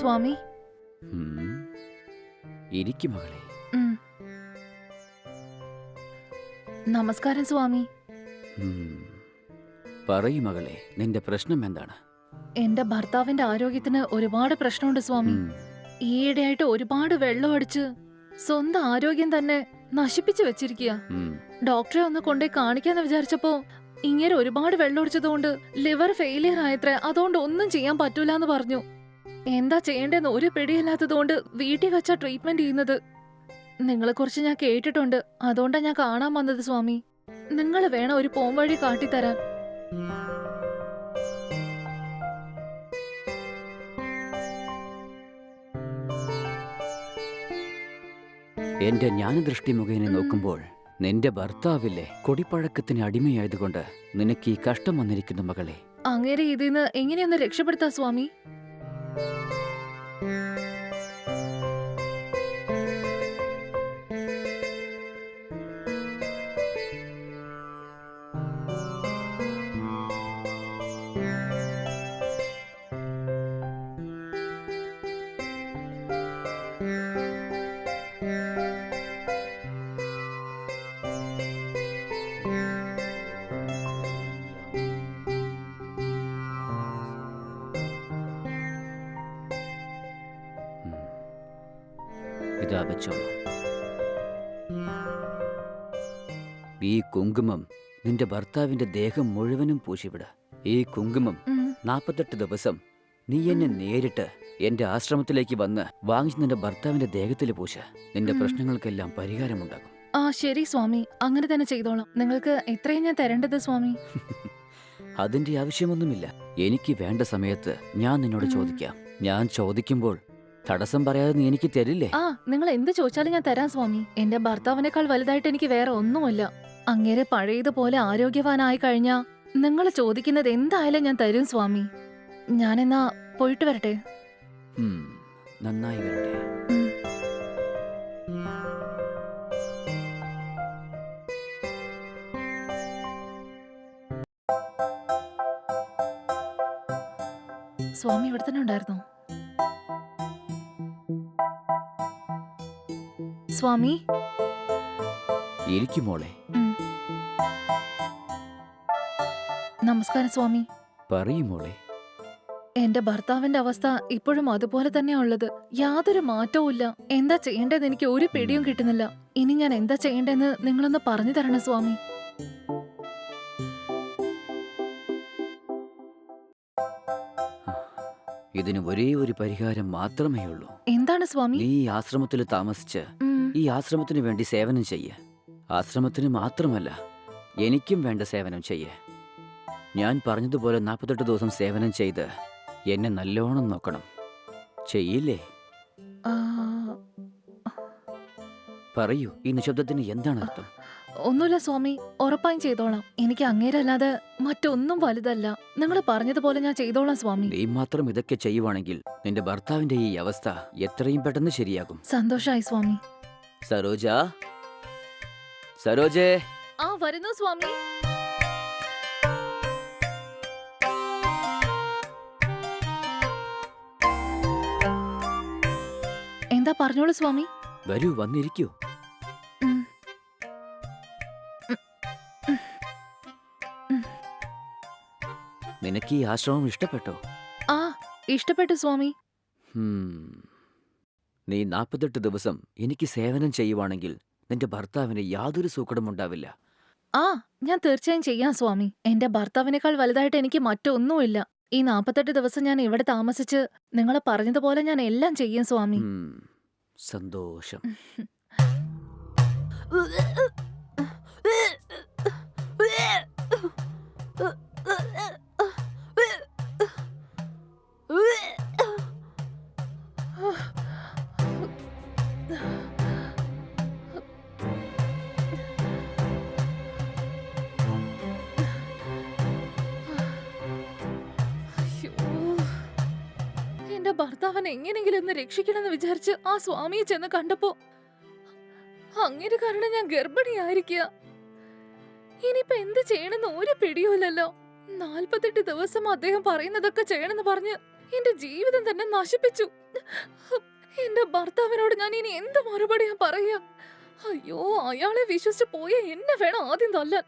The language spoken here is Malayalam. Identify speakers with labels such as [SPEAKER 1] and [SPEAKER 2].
[SPEAKER 1] സ്വാമി.
[SPEAKER 2] എനിക്ക് മകളെ.
[SPEAKER 1] നമസ്കാരം സ്വാമി.
[SPEAKER 2] പറയൂ മകളെ നിന്റെ പ്രശ്നം എന്താണ്?
[SPEAKER 1] എന്റെ ഭർത്താവിന്റെ ആരോഗ്യത്തിന് ഒരുപാട് പ്രശ്നമുണ്ട് സ്വാമി. ഈയിടെയായിട്ട് ഒരുപാട് വെള്ളം അടിച്ച് സ്വന്തം ആരോഗ്യം തന്നെ നശിപ്പിച്ചു വെച്ചിരിക്കുക ഡോക്ടറെ ഒന്ന് കൊണ്ടുപോയി കാണിക്കാന്ന് വിചാരിച്ചപ്പോ ഇങ്ങനെ ഒരുപാട് വെള്ളം ഒടിച്ചതുകൊണ്ട് ലിവർ ഫെയിലിയർ ആയത്രേ അതുകൊണ്ട് ഒന്നും ചെയ്യാൻ പറ്റൂലെന്ന് പറഞ്ഞു. എന്താ ചെയ്യേണ്ടെന്ന് ഒരു പിടിയില്ലാത്തതുകൊണ്ട് വീട്ടിൽ വെച്ചാ ട്രീറ്റ്മെന്റ് ചെയ്യുന്നത്? നിങ്ങളെ കുറിച്ച് ഞാൻ കേട്ടിട്ടുണ്ട്. അതുകൊണ്ടാ ഞാൻ കാണാൻ വന്നത് സ്വാമി. നിങ്ങൾ വേണം ഒരു പോംവഴി കാട്ടിത്തരാൻ.
[SPEAKER 2] എന്റെ ജ്ഞാനദൃഷ്ടി മുഖേന. നോക്കുമ്പോൾ നിന്റെ ഭർത്താവില്ലേ കൊടിപ്പഴക്കത്തിന് അടിമയായതുകൊണ്ട് നിനക്ക് ഈ കഷ്ടം വന്നിരിക്കുന്നു മകളെ.
[SPEAKER 1] അങ്ങനെ ഇതിന് എങ്ങനെയൊന്ന് രക്ഷപ്പെടുത്താ സ്വാമി?
[SPEAKER 2] ഉം. ഇതാ വെച്ചോളൂ ഈ കുങ്കുമം നിന്റെ ഭർത്താവിന്റെ ദേഹം മുഴുവനും പൂശിവിട. ഈ കുങ്കുമം. നാൽപ്പത്തെട്ട് ദിവസം നീ എന്നെ നേരിട്ട് എന്റെ ആശ്രമത്തിലേക്ക് വന്ന് വാങ്ങിച്ച് നിന്റെ ഭർത്താവിന്റെ ദേഹത്തിൽ പൂശ. നിന്റെ. പ്രശ്നങ്ങൾക്കെല്ലാം പരിഹാരമുണ്ടാകും.
[SPEAKER 1] ആ ശരി സ്വാമി. അങ്ങനെ തന്നെ ചെയ്തോളാം. നിങ്ങൾക്ക് എത്രയും ഞാൻ തരേണ്ടത് സ്വാമി?
[SPEAKER 2] അതിന്റെ ആവശ്യമൊന്നുമില്ല. എനിക്ക് വേണ്ട സമയത്ത് ഞാൻ നിന്നോട് ചോദിക്കാം. ഞാൻ ചോദിക്കുമ്പോൾ തടസ്സം പറയാതെ നീ എനിക്ക് തരില്ലേ?
[SPEAKER 1] ആ നിങ്ങൾ എന്ത് ചോദിച്ചാലും ഞാൻ തരാം സ്വാമി. എന്റെ ഭർത്താവിനേക്കാൾ വലുതായിട്ട് എനിക്ക് വേറെ ഒന്നുമല്ല. അങ്ങേരെ പഴയതുപോലെ ആരോഗ്യവാനായി കഴിഞ്ഞാ നിങ്ങൾ ചോദിക്കുന്നത് എന്തായാലും ഞാൻ തരും സ്വാമി. ഞാനെന്നാ പോയിട്ട് വരട്ടെ?
[SPEAKER 2] ഉം, നന്നായി വരട്ടെ.
[SPEAKER 1] സ്വാമി ഇവിടെ തന്നെ ഉണ്ടായിരുന്നോ? സ്വാമി.
[SPEAKER 2] ഇരിക്കും മോളെ.
[SPEAKER 1] നമസ്കാരം സ്വാമി.
[SPEAKER 2] പറയും മോളെ.
[SPEAKER 1] എന്റെ ഭർത്താവിന്റെ അവസ്ഥ ഇപ്പോഴും അതുപോലെ തന്നെയാ ഉള്ളത്. യാതൊരു മാറ്റവും ഇല്ല. എന്താ ചെയ്യേണ്ടതെന്ന് എനിക്ക് ഒരു പിടിയും കിട്ടുന്നില്ല. ഇനി ഞാൻ എന്താ ചെയ്യേണ്ടതെന്ന് നിങ്ങളൊന്ന് പറഞ്ഞു തരണം സ്വാമി.
[SPEAKER 2] ഇതിന് ഒരേ ഒരു പരിഹാരം മാത്രമേ ഉള്ളൂ.
[SPEAKER 1] എന്താണ് സ്വാമി?
[SPEAKER 2] നീ ഈ ആശ്രമത്തിൽ താമസിച്ച് ഈ ആശ്രമത്തിന് വേണ്ടി സേവനം ചെയ്യേ. ആശ്രമത്തിന് മാത്രമല്ല എനിക്കും വേണ്ട സേവനം ചെയ്യേ. ഞാൻ പറഞ്ഞതുപോലെ നാൽപ്പത്തെട്ട് ദിവസം സേവനം ചെയ്ത് എന്നെ നല്ലോണം നോക്കണം. ചെയ്യില്ലേ? പറയൂ ഈ നിശബ്ദത്തിന് എന്താണ് അർത്ഥം?
[SPEAKER 1] ഒന്നുമില്ല സ്വാമി ഉറപ്പായും ചെയ്തോളാം. എനിക്ക് അങ്ങേരല്ലാതെ മറ്റൊന്നും വലുതല്ല. നിങ്ങൾ പറഞ്ഞതുപോലെ ഞാൻ ചെയ്തോളാം സ്വാമി.
[SPEAKER 2] നീ മാത്രം ഇതൊക്കെ ചെയ്യുവാണെങ്കിൽ നിന്റെ ഭർത്താവിന്റെ ഈ അവസ്ഥ എത്രയും പെട്ടെന്ന് ശരിയാകും.
[SPEAKER 1] സന്തോഷായി സ്വാമി.
[SPEAKER 2] സരോജ? സരോജേ?
[SPEAKER 1] ആ വരുന്നു സ്വാമി. എന്താ പറഞ്ഞോളൂ സ്വാമി.
[SPEAKER 2] വരൂ വന്നിരിക്കൂ. നിനക്ക് ഈ ആശ്രമം ഇഷ്ടപ്പെട്ടോ?
[SPEAKER 1] ആ ഇഷ്ടപ്പെട്ടു സ്വാമി.
[SPEAKER 2] ഹും. നീ നാൽപ്പത്തെട്ട് ദിവസം എനിക്ക് സേവനം ചെയ്യുവാണെങ്കിൽ നിന്റെ ഭർത്താവിന് യാതൊരു സൂക്കടം ഉണ്ടാവില്ല.
[SPEAKER 1] ആ ഞാൻ തീർച്ചയായും ചെയ്യാം സ്വാമി. എന്റെ ഭർത്താവിനേക്കാൾ വലുതായിട്ട് എനിക്ക് മറ്റൊന്നുമില്ല. ഈ നാപ്പത്തെട്ട് ദിവസം ഞാൻ ഇവിടെ താമസിച്ച് നിങ്ങൾ പറഞ്ഞതുപോലെ ഞാൻ എല്ലാം ചെയ്യും സ്വാമി.
[SPEAKER 2] സന്തോഷം.
[SPEAKER 1] എന്റെ ഭർത്താവിനെ എങ്ങനെങ്കിലും ഒന്ന് രക്ഷിക്കണമെന്ന് വിചാരിച്ച് ആ സ്വാമിയെ ചെന്ന് കണ്ടപ്പോ അങ്ങനെ കാരണം ഞാൻ ഗർഭിണിയായിരിക്കുക. ഇനിയിപ്പൊ എന്ത് ചെയ്യണമെന്ന് ഒരു പിടിയുമില്ലല്ലോ. നാൽപ്പത്തെട്ട് ദിവസം അദ്ദേഹം പറയുന്നതൊക്കെ ചെയ്യണമെന്ന് പറഞ്ഞ് എന്റെ ജീവിതം തന്നെ നശിപ്പിച്ചു. എന്റെ ഭർത്താവിനോട് ഞാൻ ഇനി എന്ത് മറുപടിയാ പറയാ അയ്യോ അയാളെ വിശ്വസിച്ച് പോയ എന്നെ വേണം ആദ്യം തല്ലാൻ.